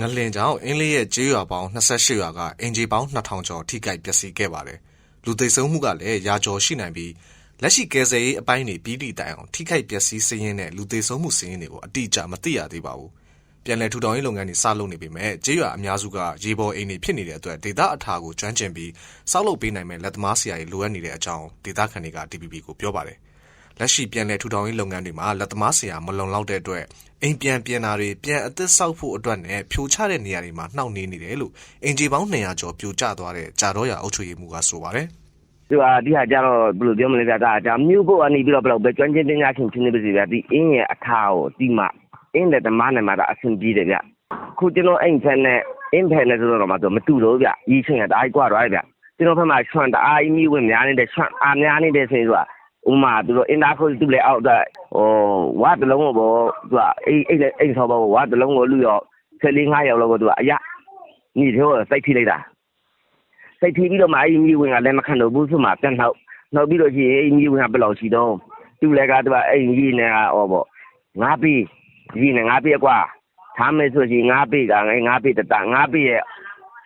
ငလင်ကြောင့်အင်းလေးရဲ့ကျေးရွာပေါင်း28ရွာကအင်ဂျီပေါင်း2000ကျော်ထိခိုက်ပျက်စီးခဲ့ပါတယ်။လူသိဆုံးမှုကလည်းရာကျော်ရှိနိုင်ပြီးလက်ရှိကယ်ဆယ်ရေးအပိုင်းတွေပြီးတည်တိုင်အောင်ထိခိုက်ပျက်စီးစည်ရင်းနဲ့လူသိဆုံးမှုစည်ရင်းတွေကိုအတိအကျမသိရသေးပါဘူး။ပြန်လည်ထူထောင်ရေးလုပ်ငန်းတွေစလုပ်နေပေမဲ့ကျေးရွာအများစုကရေပေါ်အိမ်တွေဖြစ်နေတဲ့အတွက်ဒေသအထာကိုကျွမ်းကျင်ပြီးစောက်လုပ်ပေးနိုင်မဲ့လက်သမားဆရာတွေလိုအပ်နေတဲ့အကြောင်းဒေသခံတွေက DPP ကိုပြောပါတယ်။ လက်ရှိပြန်လည်ထူထောင်ရေးလုပ်ငန်းတွေမှာလက်သမားဆရာမလုံလောက်တဲ့အတွက်အိမ်ပြန်ပြင်တာတွေပြန်အသစ်ဆောက်ဖို့အတွက်နဲ့ဖြိုချတဲ့နေရာတွေမှာနှောင့်နှေးနေတယ်လို့အင်ဂျီပေါင်း200ကျော်ပြိုကျသွားတဲ့ကြာတော့ရအုပ်ချုပ်ရေးမှုကဆိုပါတယ်သူကဒီဟာကြတော့ဘယ်လိုပြောမလဲဗျာဒါဒါမြို့ပေါ်ကနေပြီးတော့ဘယ်လောက်ပဲကျွမ်းကျင်ပညာရှင်ဖြစ်နေပါစေဗျာဒီအင်းရဲ့အထာကိုဒီမှာအင်းတဲ့ဓမ္မနဲ့မှာဒါအဆင်ပြေတယ်ဗျအခုကျွန်တော်အိမ်ဖက်နဲ့အင်းဖက်နဲ့ဆိုတော့မှတော့မတူတော့ဗျဒီချိန်ကတအားကွာတော့ဗျကျွန်တော်ဖက်မှာချွန်တအားကြီးမိဝင်များနေတဲ့ချွန်အားများနေတဲ့ဆိုရင်ဆိုတာ ဥမာသူတို့အင်တာခိုတူလေအောက်တော့ဟိုဝါတလုံးကိုပေါ့သူကအိအိအိဆောဘောဝါတလုံးကိုလူရော14 5ရောက်လောက်ကိုသူကအရာညီသေးစိတ်ထိလိုက်တာစိတ်ထိပြီးတော့မှအဲ့ဒီမြေဝင်ကလည်းမခံတော့ဘူးဆိုမှပြန်နှောက်နှောက်ပြီးတော့ရှိရင်အဲ့ဒီမြေဝင်ကဘယ်လောက်ရှိတော့သူလည်းကသူကအဲ့ဒီမြေနဲ့ကဟောပေါ့ငါးပေမြေနဲ့ငါးပေကွာထားမယ်ဆိုရင်ငါးပေကငါးပေတတငါးပေရဲ့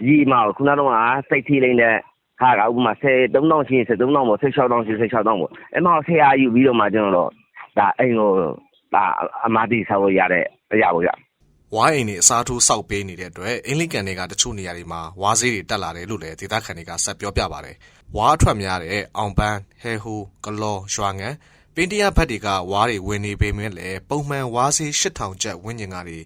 ရီမောက်ခုနကတော့စိတ်ထိလိုက်တဲ့ ဟာကဥပမာ73တောင်ရှိရင်73တောင်ပေါ့16တောင်ရှိ16တောင်ပေါ့အဲ့မှာဆရာယူပြီးတော့မှကျွန်တော်တို့ဒါအိမ်ကိုဒါအမာတိဆောက်ရတဲ့အရာပေါ့ဗျ။ဝါအိမ်တွေအစားထိုးစောက်ပေးနေတဲ့အတွက်အင်းလိကန်တွေကတချို့နေရာတွေမှာဝါးဈေးတွေတက်လာတယ်လို့လည်းဒေသခံတွေကဆက်ပြောပြပါတယ်။ဝါအထွက်များတဲ့အောင်ပန်းဟဲဟိုကလောရွာငံပင်းတရဘက်တွေကဝါးတွေဝင်နေပေမဲ့လည်းပုံမှန်ဝါးဈေး8000ကျပ်ဝန်းကျင်ကတွေ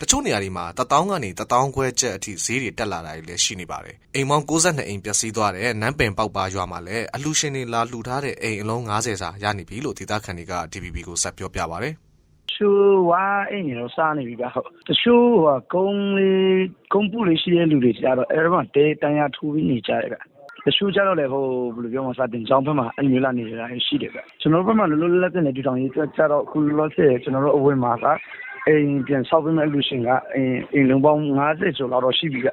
တချို့နေရာတွေမှာ1000ကနေ1000ခွဲကျပ်အထိဈေးတွေတက်လာတာတွေလည်းရှိနေပါတယ်။အိမ်ပေါင်း62အိမ်ပျက်စီးသွားတဲ့နန်းပင်ပေါက်ပါရွာမှာလည်းအလူရှင်တွေလာလှူထားတဲ့အိမ်အလုံး90စာရနေပြီလို့ဒေသခံတွေက DPP ကိုဆက်ပြောပြပါတယ်။ချိုးဝါအိမ်ရောစားနေပြီဗျဟုတ်တချို့ဟိုကုန်းလေးကုန်းပူလေးရှိတဲ့လူတွေကြတော့အဲ့တော့တဲတန်ရထူပြီးနေကြတယ်ဗျတချို့ကြတော့လေဟိုဘယ်လိုပြောမလဲစတင်ကြောင်းဘက်မှာအဲ့လိုမျိုးလာနေတာရှိတယ်ဗျကျွန်တော်တို့ဘက်မှာလောလောလတ်တဲ့နေတူတောင်ကြီးကြတော့အခုလောလောဆယ်ကျွန်တော်တို့အဝေးမှာက အိမ်ပြန်ဆောက်ပေးမဲ့လူရှင်ကအိမ်အိမ်လုံးပေါင်း90ကျော်လောက်တော့ရှိပြီဗျ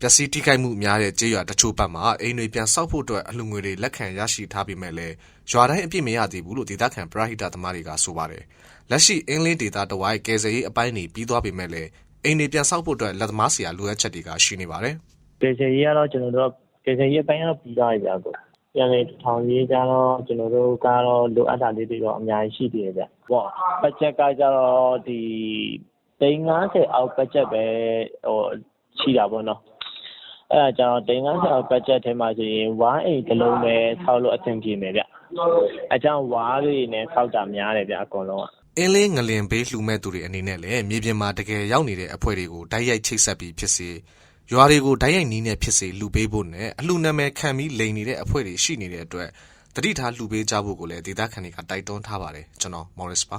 ပျက်စီးထိခိုက်မှုများတဲ့ကျေးရွာတချို့ဘက်မှာအိမ်တွေပြန်ဆောက်ဖို့အတွက်အလှငွေတွေလက်ခံရရှိထားပေမဲ့လည်းရွာတိုင်းအပြည့်မရသေးဘူးလို့ဒေသခံပရဟိတသမားတွေကဆိုပါတယ်။လက်ရှိအင်းလင်းဒေသတဝိုက်ကယ်ဆယ်ရေးအပိုင်းတွေပြီးသွားပေမဲ့လည်းအိမ်တွေပြန်ဆောက်ဖို့အတွက်လက်သမားဆရာလိုအပ်ချက်တွေကရှိနေပါတယ်ကယ်ဆယ်ရေးကတော့ကျွန်တော်တို့ကယ်ဆယ်ရေးအပိုင်းကတော့ပြီးသွားပြီဗျာကို ပြန်လေထောင်ရေးကြတော့ကျွန်တော်တို့ကတော့လိုအပ်တာလေးတွေတော့အများကြီးရှိသေးတယ်ဗျ။ဟောဘတ်ဂျက်ကကြတော့ဒီ350အောက်ဘတ်ဂျက်ပဲဟိုရှိတာပေါ့နော်။အဲဒါကြောင့်350အောက်ဘတ်ဂျက်ထဲမှာဆိုရင်ဝါးအိမ်တစ်လုံးပဲဆောက်လို့အဆင်ပြေမယ်ဗျ။အဲကြောင့်ဝါးတွေနဲ့ဆောက်တာများတယ်ဗျအကုန်လုံးက။အင်းလင်းငလင်ဘေးလှူမဲ့သူတွေအနေနဲ့လည်းမြေပြင်မှာတကယ်ရောက်နေတဲ့အဖွဲ့တွေကိုတိုက်ရိုက်ချိတ်ဆက်ပြီးဖြစ်စေ ရွာတွေကိုတိုက်ရိုက်နီးနဲ့ဖြစ်စေလှူပေးဖို့နဲ့အလှနာမည်ခံပြီးလိန်နေတဲ့အဖွဲ့တွေရှိနေတဲ့အတွက်တတိထားလှူပေးကြဖို့ကိုလည်းဒေသခံတွေကတိုက်တွန်းထားပါတယ်ကျွန်တော် Morris ပါ